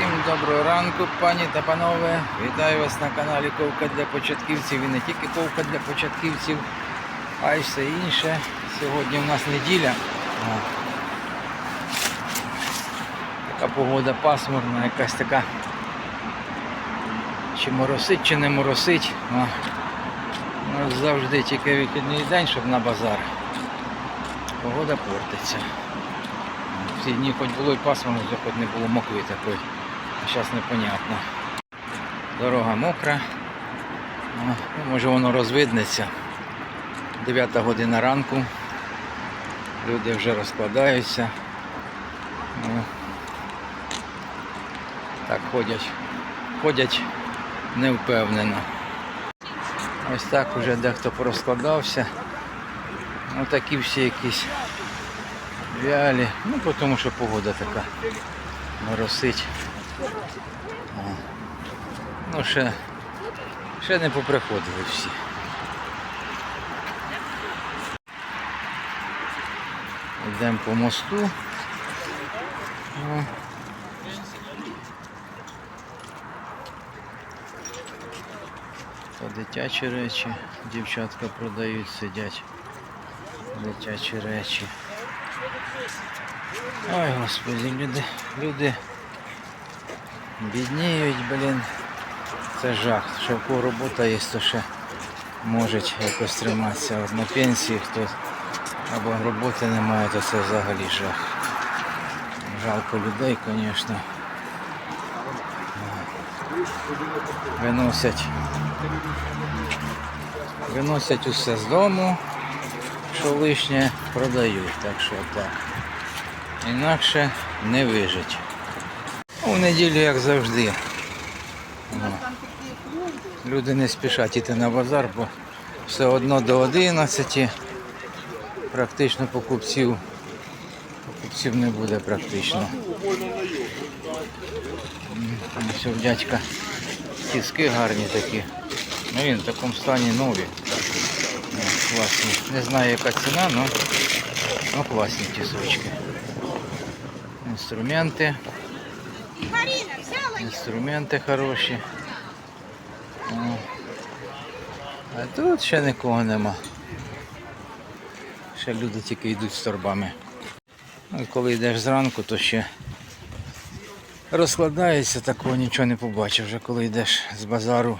Всім доброго ранку, пані та панове. Вітаю вас на каналі Ковка для початківців і не тільки ковка для початківців, а й все інше. Сьогодні в нас неділя. Така погода пасмурна, якась така. Чи моросить, чи не моросить. У нас завжди тільки вихідний день, щоб на базар. Погода портиться. Всі дні хоч було і пасмурно, хоч не було мокви такої. Зараз непонятно. Дорога мокра. О, ну, Може воно розвиднеться. 9 година ранку. Люди вже розкладаються. О. Так ходять. Ходять невпевнено. Ось так вже дехто порозкладався. Ну такі всі якісь вялі. Ну тому що погода така моросить. Ну ще, ще не поприходили всі. Йдемо по мосту. Це дитячі речі, дівчатка продають, сидять. Дитячі речі. Ой, господи, люди, люди бідніють, блін. Це жах. Що в кого робота є, то ще можуть якось триматися. От на пенсії хто або роботи немає, то це взагалі жах. Жалко людей, звісно. Виносять. Виносять усе з дому, що лишнє продають, так що так. Інакше не вижить. У неділю, як завжди. Ну, Люди не спішать іти на базар, бо все одно до 11. Практично покупців. Покупців не буде практично. Ось дядька тіски гарні такі. Ну він в такому стані нові. Ну, Класні. Не знаю яка ціна, але ну, класні тісочки. Інструменти. Інструменти хороші. О. А тут ще нікого нема. Ще люди тільки йдуть з торбами. Ну, коли йдеш зранку, то ще розкладається, такого нічого не побачив. Вже коли йдеш з базару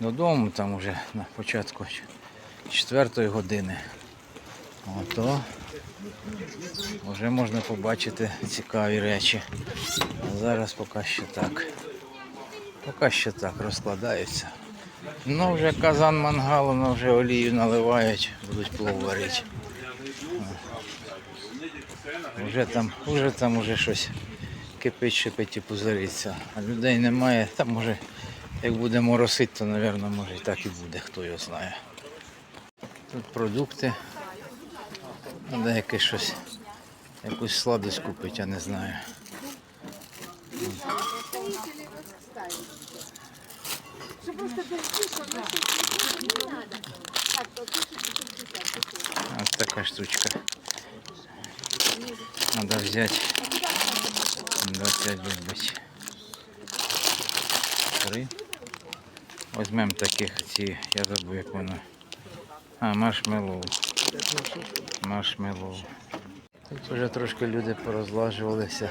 додому, там вже на початку четвертої години, о, то вже можна побачити цікаві речі. А зараз поки що так. Поки що так розкладаються. Ну вже казан мангал, ну вже олію наливають, будуть плов варити. Вже там, вже там уже щось кипить, шипить і пузириться. А людей немає. Там може, як буде моросити, то, мабуть, може і так і буде, хто його знає. Тут продукти. Треба якесь щось, якусь сладость купити, я не знаю. Ось така штучка. Надо взять 25 бить. Три. Возьмемо таких ці, я забув як воно. А, маршмеллоу. Маршмеллоу. Тут вже трошки люди порозлажувалися.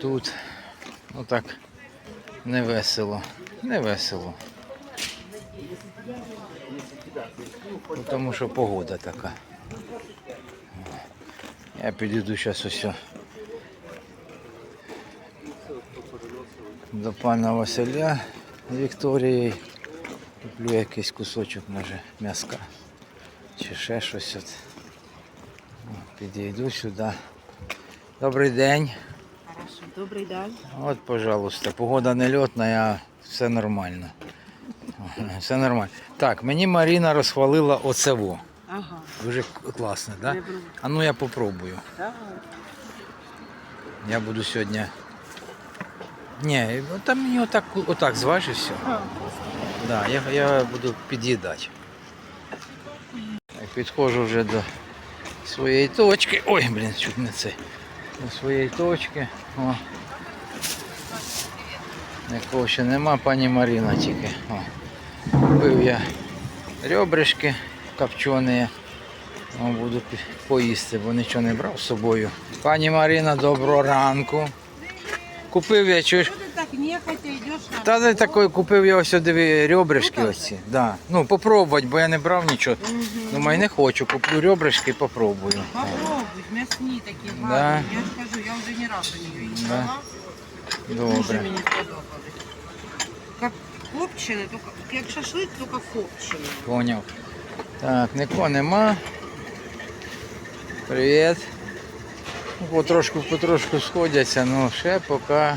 Тут, ну так, не весело. Не весело. Ну, Тому що погода така. Я підійду зараз ось до пана Василя Вікторії. Куплю якийсь кусочок, може, м'яска чи ще щось. От. Підійду сюди. Добрий день. Хорошо, добрий день. От, пожалуйста, погода не льотна, а все нормально. Все нормально. Так, мені Маріна розхвалила оцево. Ага, Дуже класно, так? Да? А ну я попробую. давай. Я буду сьогодні. Ні, там мені отак, отак зваж і все. А, Да, я, я буду під'їдати. Підходжу вже до своєї точки. Ой, блін, чуть не це. до своєї точки. О. Нікого ще нема, пані Маріна тільки. О. Купив я ребришки копчені. Буду поїсти, бо нічого не брав з собою. Пані Маріна, доброго ранку. Купив я чуєш. Нехотя идешь на Та не такої купив я ось диви ребришки оці. Да. Ну, попробувати, бо я не брав нічого. Думаю, не хочу, куплю ребришки і попробую. Попробуй, мясні такі Да. гарні. Я ж кажу, я вже не її Да. їла. Дуже Добре. мені сподобались. Як копчене, тільки, як шашлик, тільки копчене. Поняв. Так, нікого нема. Привіт. Ну, Потрошку, потрошку сходяться, ну ще поки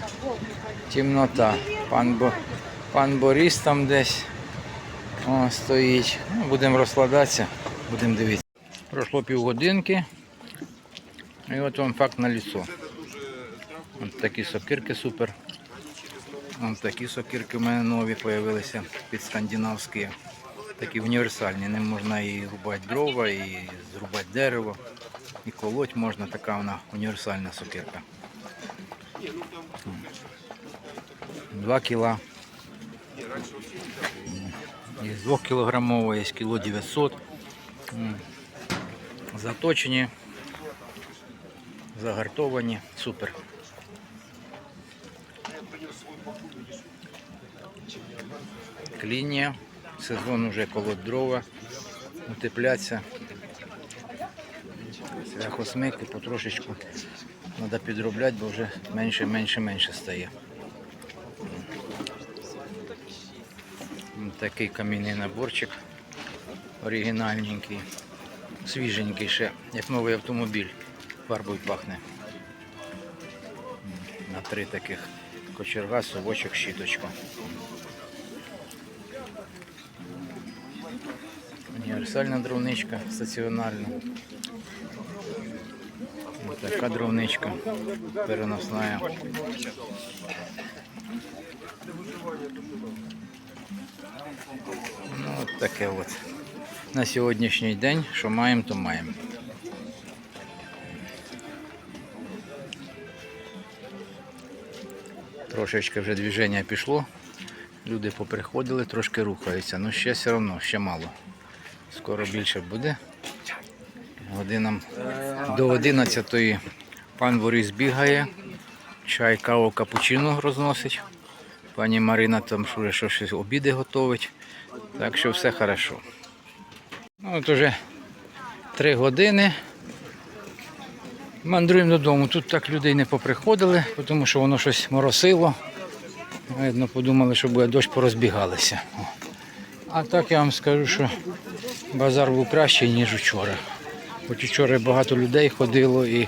темнота. Пан, Бо, пан Борис там десь о, стоїть. Ну, будемо розкладатися, будемо дивитися. Пройшло півгодинки. І от вам факт на лісо. От такі сокирки супер. Ось такі сокирки в мене нові з'явилися під скандинавські. Такі універсальні. Ним можна і рубати дрова, і зрубати дерево, і колоть можна. Така вона універсальна сокирка. Два кіла. Із 2 кілограмової, є кіло 900. М. Заточені, загартовані. Супер. Клінія. Сезон уже колоть дрова, утепляться. Цвяхосмики потрошечку треба підробляти, бо вже менше, менше, менше стає. Такий камінний наборчик оригінальненький, свіженький ще, як новий автомобіль, фарбою пахне. На три таких кочерга, совочок, щіточка. Універсальна дровничка стаціонарна. Ось така дровничка переносна. Ну, от таке от. На сьогоднішній день, що маємо, то маємо. Трошечки вже движення пішло. Люди поприходили, трошки рухаються. Ну ще все одно, ще мало. Скоро більше буде. Годинам до 11 пан Борис бігає, чай, каву, капучино розносить. Пані Марина там вже щось обіди готовить. Так що все хорошо. Ну, от уже 3 години. Мандруємо додому. Тут так людей не поприходили, тому що воно щось моросило. Видно, подумали, що буде дощ, порозбігалися. А так я вам скажу, що базар був кращий, ніж вчора. Хоч вчора багато людей ходило і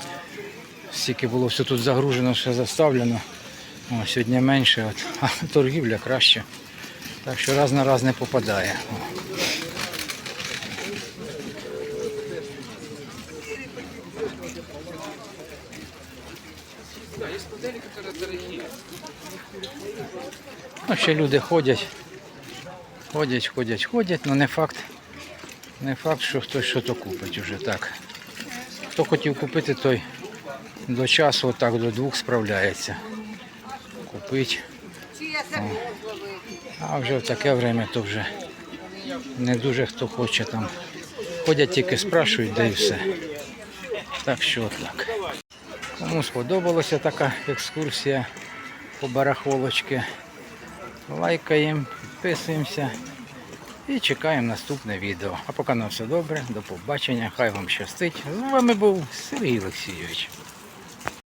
стільки було все тут загружено, все заставлено. О, сьогодні менше, от, а торгівля краще. Так що раз на раз не попадає. Ну, ще люди ходять. Ходять, ходять, ходять, але не факт. Не факт, що хтось щось купить уже так. Хто хотів купити, той до часу, отак до двох справляється. Купить. О. А вже в таке время то вже не дуже хто хоче там. Ходять тільки спрашують, да і все. Так що так. Кому сподобалася така екскурсія по барахолочці. Лайкаємо, підписуємося і чекаємо наступне відео. А поки на все добре, до побачення, хай вам щастить. З вами був Сергій Олексійович.